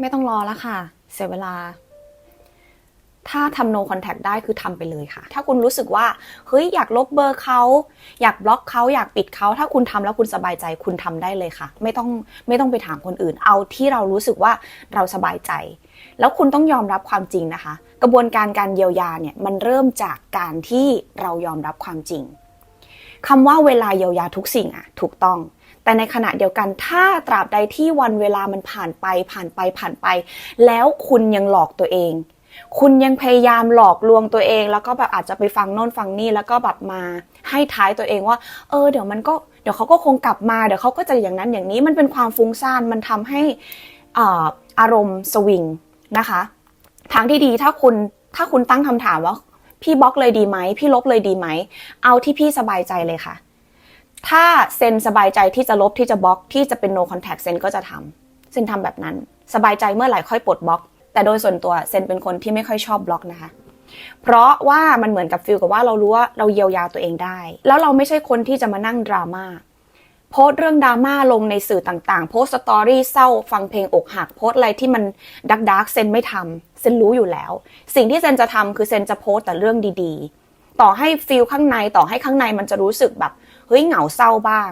ไม่ต้องรอแล้วค่ะ เสียเวลา ถ้าทำ no contact ได้คือทำไปเลยค่ะ ถ้าคุณรู้สึกว่าเฮ้ยอยากลบเบอร์เขาอยากบล็อกเขาอยากปิดเขาถ้าคุณทำแล้วคุณสบายใจคุณทำได้เลยค่ะ ไม่ต้องไม่ต้องไปถามคนอื่น เอาที่เรารู้สึกว่าเราสบายใจ แล้วคุณต้องยอมรับความจริงนะคะ กระบวนการการเยียวยาเนี่ยมันเริ่มจากการที่เรายอมรับความจริง คำว่าเวลาเยียวยาทุกสิ่งอะถูกต้อง แต่ในขณะเดียวกันถ้าตราบใดที่วันเวลามันผ่านไปผ่านไปผ่านไป แล้วคุณยังหลอกตัวเอง คุณยังพยายามหลอกลวงตัวเอง แล้วก็แบบอาจจะไปฟังโน่นฟังนี่แล้วก็แบบมาให้ท้ายตัวเองว่า เออเดี๋ยวมันก็เดี๋ยวเขาก็คงกลับมาเดี๋ยวเขาก็จะอย่างนั้นอย่างนี้มันเป็นความฟุ้งซ่านมันทำให้อ่าอารมณ์สวิงนะคะ ทางที่ดีถ้าคุณถ้าคุณตั้งคำถามว่า พี่บล็อกเลยดีไหม พี่ลบเลยดีไหม เอาที่พี่สบายใจเลยค่ะ ถ้าเซนสบายใจที่จะลบที่จะบล็อกที่จะเป็น no contact เซนก็จะทำเซนทำแบบนั้น สบายใจเมื่อไหร่ค่อยปลดบล็อก แต่โดยส่วนตัวเซนเป็นคนที่ไม่ค่อยชอบบล็อกนะคะเพราะว่ามันเหมือนกับฟิลกับว่าเรารู้ว่าเราเยียวยาตัวเองได้ แล้วเราไม่ใช่คนที่จะมานั่งดราม่า โพสต์เรื่องดราม่าลงในสื่อต่างๆ โพสต์สตอรี่เศร้าฟังเพลงอกหักโพสต์อะไรที่มันดักดักเซนไม่ทำเซนรู้อยู่แล้ว สิ่งที่เซนจะทำคือเซนจะโพสต์แต่เรื่องดีๆ ต่อให้ฟีลข้างในต่อให้ข้างในมันจะรู้สึกแบบเฮ้ยเหงาเศร้าบ้าง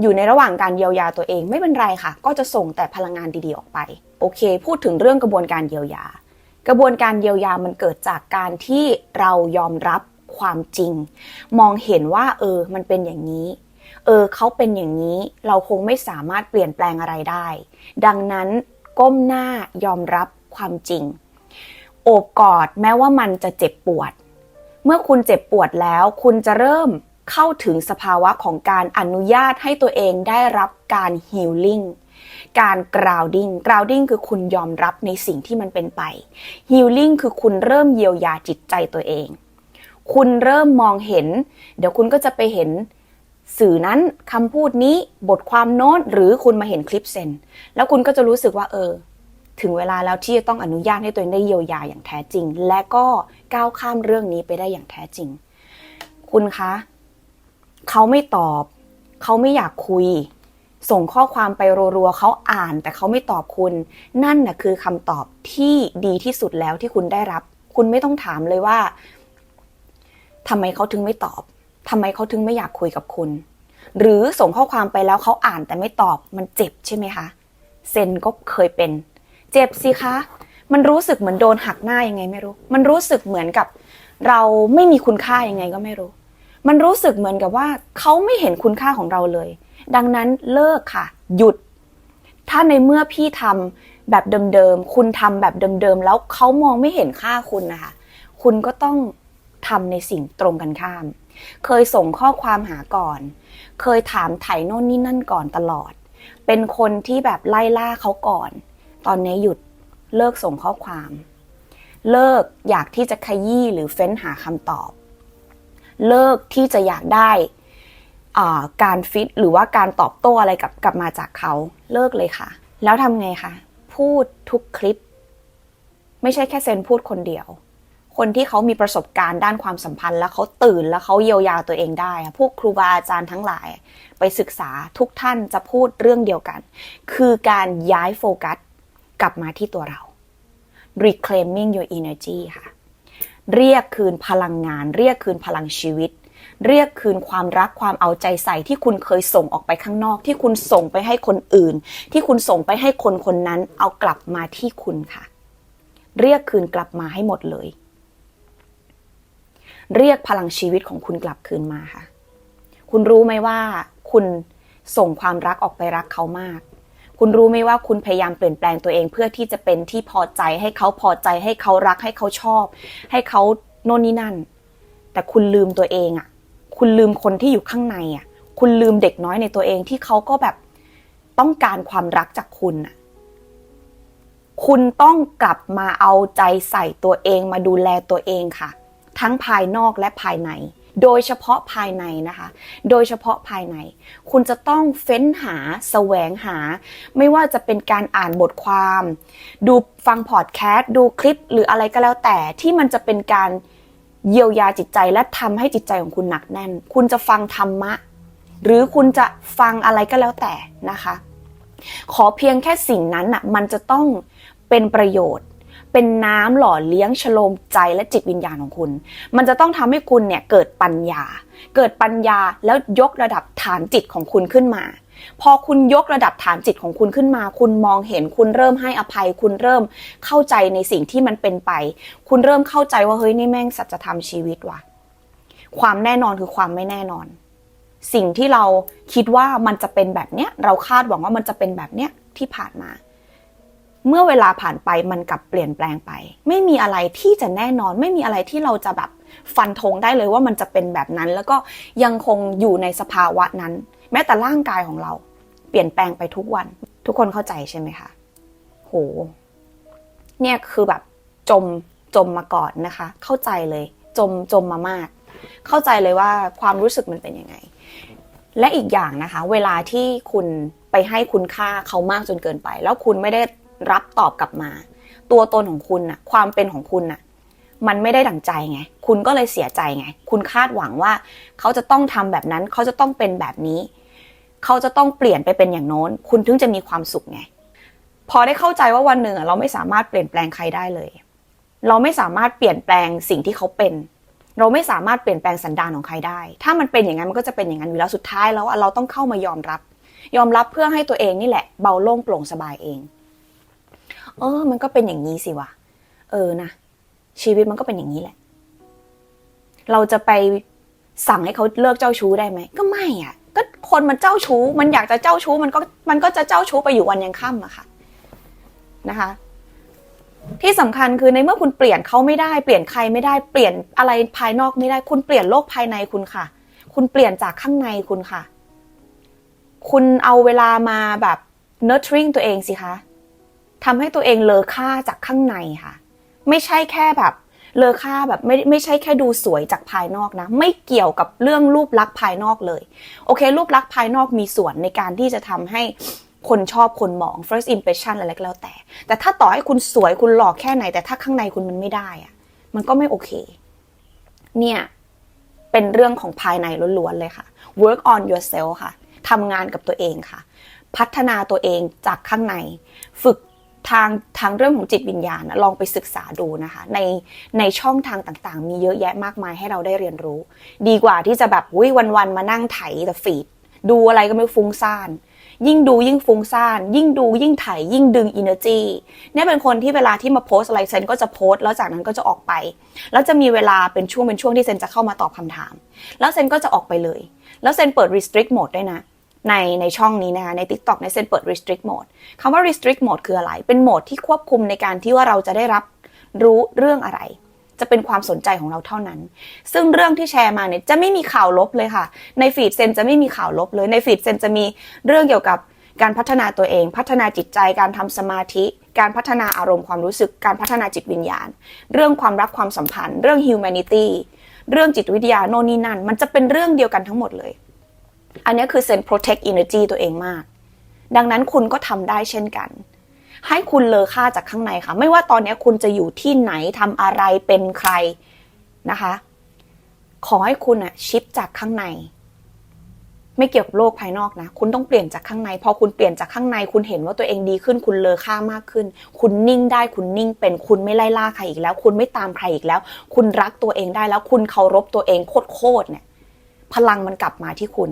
อยู่ในระหว่างการเยียวยาตัวเองไม่เป็นไรค่ะ ก็จะส่งแต่พลังงานดีๆออกไป โอเค พูดถึงเรื่องกระบวนการเยียวยา กระบวนการเยียวยามันเกิดจากการที่เรายอมรับความจริง มองเห็นว่าเออมันเป็นอย่างนี้ เออเขาเป็นอย่างนี้เราคงไม่สามารถเปลี่ยนแปลงอะไรได้ ดังนั้นก้มหน้ายอมรับความจริง โอบกอดแม้ว่ามันจะเจ็บปวด เมื่อคุณเจ็บปวดแล้ว คุณจะเริ่มเข้าถึงสภาวะของการอนุญาตให้ตัวเองได้รับการฮีลลิ่งการกราวดิ้งกราวดิ้งคือคุณยอมรับในสิ่งที่มันเป็นไปฮีลลิ่งคือคุณเริ่มเยียวยาจิตใจตัวเอง คุณเริ่มมองเห็น เดี๋ยวคุณก็จะไปเห็น สื่อนั้นคำพูดนี้บทความโน้นหรือคุณมาเห็นคลิปเซนแล้วคุณก็จะรู้สึกว่าเออ ถึงเวลาแล้วที่จะต้องอนุญาตให้ตัวเองได้เยียวยาอย่างแท้จริง และก็ก้าวข้ามเรื่องนี้ไปได้อย่างแท้จริง คุณคะเขาไม่ตอบ เขาไม่อยากคุย ส่งข้อความไปรัวๆเขาอ่าน แต่เขาไม่ตอบคุณ นั่นน่ะคือคำตอบที่ดีที่สุดแล้วที่คุณได้รับ คุณไม่ต้องถามเลยว่าทำไมเขาถึงไม่ตอบ ทำไมเขาถึงไม่อยากคุยกับคุณ หรือส่งข้อความไปแล้วเขาอ่านแต่ไม่ตอบมันเจ็บใช่ไหมคะเซนก็เคยเป็น เจ็บสิคะ มันรู้สึกเหมือนโดนหักหน้ายังไงไม่รู้ มันรู้สึกเหมือนกับ เราไม่มีคุณค่ายังไงก็ไม่รู้ มันรู้สึกเหมือนกับว่าเขาไม่เห็นคุณค่าของเราเลย ดังนั้นเลิกค่ะ หยุด ถ้าในเมื่อพี่ทำแบบเดิมๆ คุณทำแบบเดิมๆ แล้วเขามองไม่เห็นค่าคุณนะคะ คุณก็ต้องทำในสิ่งตรงกันข้าม เคยส่งข้อความหาก่อน เคยถามไถ่โน่นนี่นั่นก่อนตลอด เป็นคนที่แบบไล่ล่าเขาก่อน ตอนนี้หยุดเลิกส่งข้อความ เลิกอยากที่จะขยี้หรือเฟ้นหาคำตอบ เลิกที่จะอยากได้การฟิตหรือว่าการตอบโต้อะไรกลับกลับมาจากเขาเลิกเลยค่ะ แล้วทำไงคะพูดทุกคลิป ไม่ใช่แค่เซนพูดคนเดียว คนที่เขามีประสบการณ์ด้านความสัมพันธ์ แล้วเขาตื่นแล้วเขาเยียวยาตัวเองได้ พวกครูบาอาจารย์ทั้งหลาย ไปศึกษาทุกท่านจะพูดเรื่องเดียวกัน คือการย้ายโฟกัสกลับมาที่ตัวเรา reclaiming your energy ค่ะ เรียกคืนพลังงาน เรียกคืนพลังชีวิต เรียกคืนความรักความเอาใจใส่ที่คุณเคยส่งออกไปข้างนอก ที่คุณส่งไปให้คนอื่น ที่คุณส่งไปให้คนคนนั้น เอากลับมาที่คุณค่ะ เรียกคืนกลับมาให้หมดเลย เรียกพลังชีวิตของคุณกลับคืนมาค่ะ คุณรู้ไหมว่า คุณส่งความรักออกไปรักเขามาก คุณรู้ไหมว่าคุณพยายามเปลี่ยนแปลงตัวเองเพื่อที่จะเป็นที่พอใจให้เขาพอใจให้เขารักให้เขาชอบ ให้เขาโน่นนี่นั่น แต่คุณลืมตัวเองอะ่ะ คุณลืมคนที่อยู่ข้างในอะ่ะ คุณลืมเด็กน้อยในตัวเองที่เขาก็แบบต้องการความรักจากคุณอะคุณต้องกลับมาเอาใจใส่ตัวเองมาดูแลตัวเองค่ะ ทั้งภายนอกและภายใน โดยเฉพาะภายในนะคะ โดยเฉพาะภายใน คุณจะต้องเฟ้นหาแสวงหา ไม่ว่าจะเป็นการอ่านบทความ ดูฟังพอดแคสต์ ดูคลิปหรืออะไรก็แล้วแต่ที่มันจะเป็นการเยียวยาจิตใจและทำให้จิตใจของคุณหนักแน่น คุณจะฟังธรรมะ หรือคุณจะฟังอะไรก็แล้วแต่นะคะ ขอเพียงแค่สิ่งนั้นน่ะมันจะต้องเป็นประโยชน์ เป็นน้ำหล่อเลี้ยงชโลมใจและจิตวิญญาณของคุณ มันจะต้องทำให้คุณเนี่ยเกิดปัญญา เกิดปัญญาแล้วยกระดับฐานจิตของคุณขึ้นมา พอคุณยกระดับฐานจิตของคุณขึ้นมา คุณมองเห็นคุณเริ่มให้อภัย คุณเริ่มเข้าใจในสิ่งที่มันเป็นไป คุณเริ่มเข้าใจว่าเฮ้ยนี่แม่งสัจธรรมชีวิตว่ะความแน่นอนคือความไม่แน่นอน สิ่งที่เราคิดว่ามันจะเป็นแบบเนี้ยเราคาดหวังว่ามันจะเป็นแบบเนี้ยที่ผ่านมา เมื่อเวลาผ่านไปมันกลับเปลี่ยนแปลงไป ไม่มีอะไรที่จะแน่นอน ไม่มีอะไรที่เราจะแบบฟันธงได้เลยว่ามันจะเป็นแบบนั้น แล้วก็ยังคงอยู่ในสภาวะนั้น แม้แต่ร่างกายของเรา เปลี่ยนแปลงไปทุกวัน ทุกคนเข้าใจใช่ไหมคะโหเนี่ยคือแบบจมจมมาก่อนนะคะ เข้าใจเลย จมจมมามาก เข้าใจเลยว่าความรู้สึกมันเป็นยังไง และอีกอย่างนะคะ เวลาที่คุณไปให้คุณค่าเขามากจนเกินไป แล้วคุณไม่ได้ รับตอบกลับมา ตัวตนของคุณน่ะ ความเป็นของคุณน่ะ มันไม่ได้ดั่งใจไง คุณก็เลยเสียใจไง คุณคาดหวังว่า เขาจะต้องทำแบบนั้น เขาจะต้องเป็นแบบนี้ เขาจะต้องเปลี่ยนไปเป็นอย่างโน้น คุณถึงจะมีความสุขไง พอได้เข้าใจว่าวันหนึ่งอะเราไม่สามารถเปลี่ยนแปลงใครได้เลย เราไม่สามารถเปลี่ยนแปลงสิ่งที่เขาเป็นเราไม่สามารถเปลี่ยนแปลงสันดานของใครได้ ถ้ามันเป็นอย่างนั้นมันก็จะเป็นอย่างนั้นอยู่แล้วสุดท้ายแล้วเราต้องเข้ามายอมรับ ยอมรับเพื่อให้ตัวเองนี่แหละ เบาโล่งโปร่งสบายเอง เออ มันก็เป็นอย่างนี้สิวะ เออนะชีวิตมันก็เป็นอย่างนี้แหละ เราจะไปสั่งให้เขาเลิกเจ้าชู้ได้ไหม ก็ไม่อะ ก็คนมันเจ้าชู้ มันอยากจะเจ้าชู้ มันก็มันก็จะเจ้าชู้ไปอยู่วันยังค่ำอะค่ะ นะคะ ที่สำคัญคือในเมื่อคุณเปลี่ยนเขาไม่ได้ เปลี่ยนใครไม่ได้ เปลี่ยนอะไรภายนอกไม่ได้ คุณเปลี่ยนโลกภายในคุณค่ะ คุณเปลี่ยนจากข้างในคุณค่ะ คุณเอาเวลามาแบบ nurturing ตัวเองสิคะ ทำให้ตัวเองเลอค่าจากข้างในค่ะ ไม่ใช่แค่แบบ เลอค่าแบบไม่ไม่ใช่แค่ดูสวยจากภายนอกนะ ไม่เกี่ยวกับเรื่องรูปลักษณ์ภายนอกเลย โอเค รูปลักษณ์ภายนอกมีส่วนในการที่จะทำให้คนชอบคนมอง first impression อะไรก็แล้วแต่ แต่ถ้าต่อให้คุณสวยคุณหล่อแค่ไหน แต่ถ้าข้างในคุณมันไม่ได้อะมันก็ไม่โอเค เนี่ย เป็นเรื่องของภายในล้วนๆเลยค่ะ work on yourself ค่ะทำงานกับตัวเองค่ะ พัฒนาตัวเองจากข้างใน ฝึก ทางทางเรื่องของจิตวิญญาณลองไปศึกษาดูนะคะ ในในช่องทางต่างๆ มีเยอะแยะมากมายให้เราได้เรียนรู้ ดีกว่าที่จะแบบวิวันๆมานั่งไถแต่ฟีดดูอะไรก็ไม่ฟุ้งซ่าน ยิ่งดูยิ่งฟุ้งซ่าน ยิ่งดูยิ่งไถยิ่งดึง energy เนี่ยเป็นคนที่เวลาที่มาโพสอะไรเซนก็จะโพสแล้วจากนั้นก็จะออกไป แล้วจะมีเวลาเป็นช่วงเป็นช่วงที่เซนจะเข้ามาตอบคำถาม แล้วเซนก็จะออกไปเลย แล้วเซนเปิด restrict mode ด้วยนะ ในในช่องนี้นะคะใน TikTok ในเซนเปิด restrict mode คำว่า restrict mode คืออะไร เป็นโหมดที่ควบคุมในการที่ว่าเราจะได้รับรู้เรื่องอะไร จะเป็นความสนใจของเราเท่านั้น ซึ่งเรื่องที่แชร์มาเนี่ยจะไม่มีข่าวลบเลยค่ะ ในฟีดเซนจะไม่มีข่าวลบเลย ในฟีดเซนจะมีเรื่องเกี่ยวกับการพัฒนาตัวเอง พัฒนาจิตใจ การทำสมาธิ การพัฒนาอารมณ์ความรู้สึก การพัฒนาจิตวิญญาณ เรื่องความรักความสัมพันธ์ เรื่อง humanity เรื่องจิตวิทยาโน่นนี่นั่น มันจะเป็นเรื่องเดียวกันทั้งหมดเลย อันนี้คือเซน protect energy ตัวเองมาก ดังนั้นคุณก็ทำได้เช่นกัน ให้คุณเลอค่าจากข้างในค่ะ ไม่ว่าตอนนี้คุณจะอยู่ที่ไหนทำอะไรเป็นใครนะคะ ขอให้คุณอะชิปจากข้างใน ไม่เกี่ยวกับโลกภายนอกนะ คุณต้องเปลี่ยนจากข้างใน พอคุณเปลี่ยนจากข้างใน คุณเห็นว่าตัวเองดีขึ้น คุณเลอค่ามากขึ้น คุณนิ่งได้ คุณนิ่งเป็น คุณไม่ไล่ล่าใครอีกแล้ว คุณไม่ตามใครอีกแล้ว คุณรักตัวเองได้แล้ว คุณเคารพตัวเองโคตรๆเนี่ย พลังมันกลับมาที่คุณ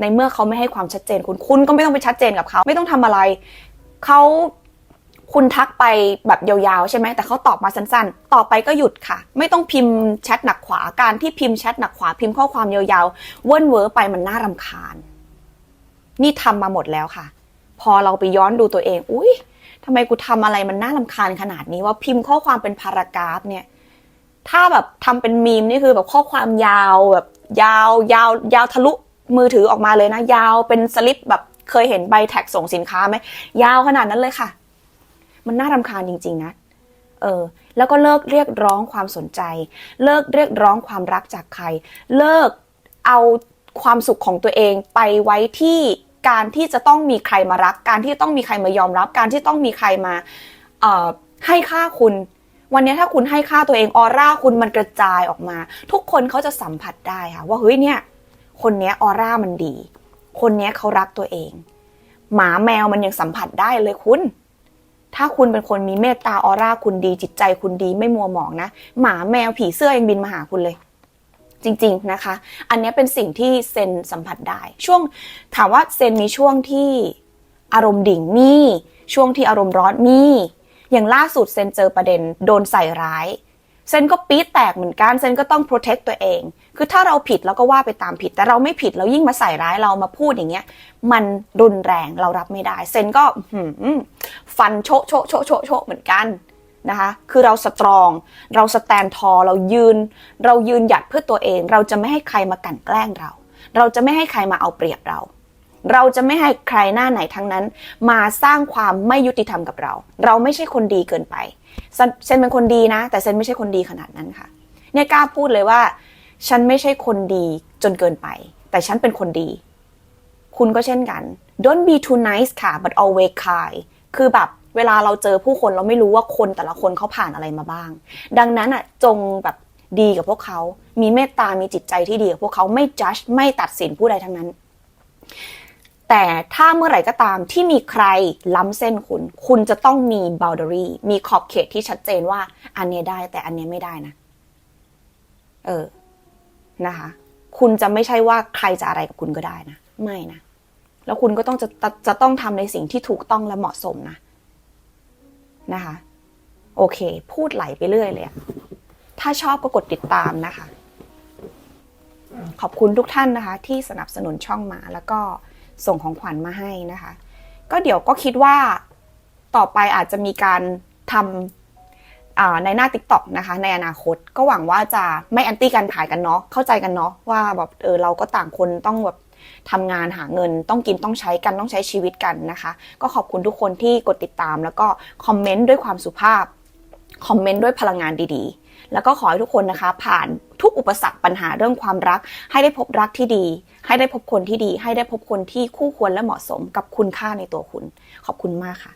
ในเมื่อเขาไม่ให้ความชัดเจนคุณคุณก็ไม่ต้องไปชัดเจนกับเขาไม่ต้องทำอะไรเขาคุณทักไปแบบยาวๆ ใช่ไหมแต่เขาตอบมาสั้นๆ ต่อไปก็หยุดค่ะ ไม่ต้องพิมพ์แชทหนักขวา การที่พิมพ์แชทหนักขวา พิมพ์ข้อความยาวๆ เว่นเวอร์ไปมันน่ารำคาญ นี่ทำมาหมดแล้วค่ะ พอเราไปย้อนดูตัวเอง อุ้ยทำไมกูทำอะไรมันน่ารำคาญขนาดนี้ว่าพิมพ์ข้อความเป็นพารากราฟเนี่ย ถ้าแบบทำเป็นมีมนี่คือแบบข้อความยาวแบบยาวยาวยาวทะลุ มือถือออกมาเลยนะ ยาวเป็นสลิปแบบเคยเห็นใบแท็กส่งสินค้าไหมยาวขนาดนั้นเลยค่ะ มันน่ารำคาญจริง ๆ นะ เออ แล้วก็เลิกเรียกร้องความสนใจ เลิกเรียกร้องความรักจากใคร เลิกเอาความสุขของตัวเองไปไว้ที่การที่จะต้องมีใครมารัก การที่ต้องมีใครมายอมรับ การที่ต้องมีใครมาเอ่อให้ค่าคุณ วันนี้ถ้าคุณให้ค่าตัวเองออร่าคุณมันกระจายออกมา ทุกคนเขาจะสัมผัสได้ค่ะว่าเฮ้ยเนี่ย คนนี้ออร่ามันดี คนนี้เขารักตัวเอง หมาแมวมันยังสัมผัสได้เลยคุณ ถ้าคุณเป็นคนมีเมตตาออร่าคุณดี จิตใจคุณดีไม่มัวหมองนะ หมาแมวผีเสื้อยังบินมาหาคุณเลย จริงๆนะคะ อันนี้เป็นสิ่งที่เซนสัมผัสได้ ช่วงถามว่าเซนมีช่วงที่อารมณ์ดิ่งมีช่วงที่อารมณ์ร้อนมีอย่างล่าสุดเซนเจอประเด็นโดนใส่ร้าย เซนก็ปี๊ดแตกเหมือนกันเซนก็ต้อง protect ตัวเอง คือถ้าเราผิดเราก็ว่าไปตามผิด แต่เราไม่ผิดเรายิ่งมาใส่ร้ายเรามาพูดอย่างเงี้ย มันรุนแรงเรารับไม่ได้เซนก็ฟันโชะโชะโชะโชะโชะเหมือนกันนะคะคือเราสตรอง เราสแตนทอเรายืน เรายืนหยัดเพื่อตัวเอง เราจะไม่ให้ใครมากั่นแกล้งเรา เราจะไม่ให้ใครมาเอาเปรียบเรา เราจะไม่ให้ใครหน้าไหนทั้งนั้น มาสร้างความไม่ยุติธรรมกับเรา เราไม่ใช่คนดีเกินไปเซนเป็นคนดีนะ แต่เซนไม่ใช่คนดีขนาดนั้นค่ะ เนี่ยกล้าพูดเลยว่า ฉันไม่ใช่คนดีจนเกินไป แต่ฉันเป็นคนดี คุณก็เช่นกัน don't be too nice ค่ะ but always kind คือแบบเวลาเราเจอผู้คนเราไม่รู้ว่าคนแต่ละคนเขาผ่านอะไรมาบ้าง ดังนั้นอะจงแบบดีกับพวกเขา มีเมตตา มีจิตใจที่ดีกับพวกเขา ไม่ judge ไม่ตัดสินผู้ใดทั้งนั้น แต่ถ้าเมื่อไหร่ก็ตามที่มีใครล้ำเส้นคุณ คุณจะต้องมี boundary มีขอบเขตที่ชัดเจนว่า อันเนี้ยได้แต่อันเนี้ยไม่ได้นะ เออ นะคะ คุณจะไม่ใช่ว่าใครจะอะไรกับคุณก็ได้นะ ไม่นะ แล้วคุณก็ต้องจะจะจะต้องทำในสิ่งที่ถูกต้องและเหมาะสมนะ นะคะ โอเค พูดไหลไปเรื่อยเลยถ้าชอบก็กดติดตามนะคะ ขอบคุณทุกท่านนะคะ ที่สนับสนุนช่องมาแล้วก็ ส่งของขวัญมาให้นะคะ ก็เดี๋ยวก็คิดว่าต่อไปอาจจะมีการทำในหน้า t ิ k t o k นะคะ ในอนาคตก็หวังว่าจะไม่แอนตี้การขายกันเนาะเข้าใจกันเนาะว่าแบบเออเราก็ต่างคนต้องแบบทำงานหาเงินต้องกินต้องใช้กันต้องใช้ชีวิตกันนะคะ ก็ขอบคุณทุกคนที่กดติดตาม แล้วก็คอมเมนต์ด้วยความสุภาพคอมเมนต์ด้วยพลังงานดีๆ แล้วก็ขอให้ทุกคนนะคะ ผ่าน ทุกอุปสรรคปัญหาเรื่องความรัก ให้ได้พบรักที่ดี ให้ได้พบคนที่ดี ให้ได้พบคนที่คู่ควรและเหมาะสมกับคุณค่าในตัวคุณ ขอบคุณมากค่ะ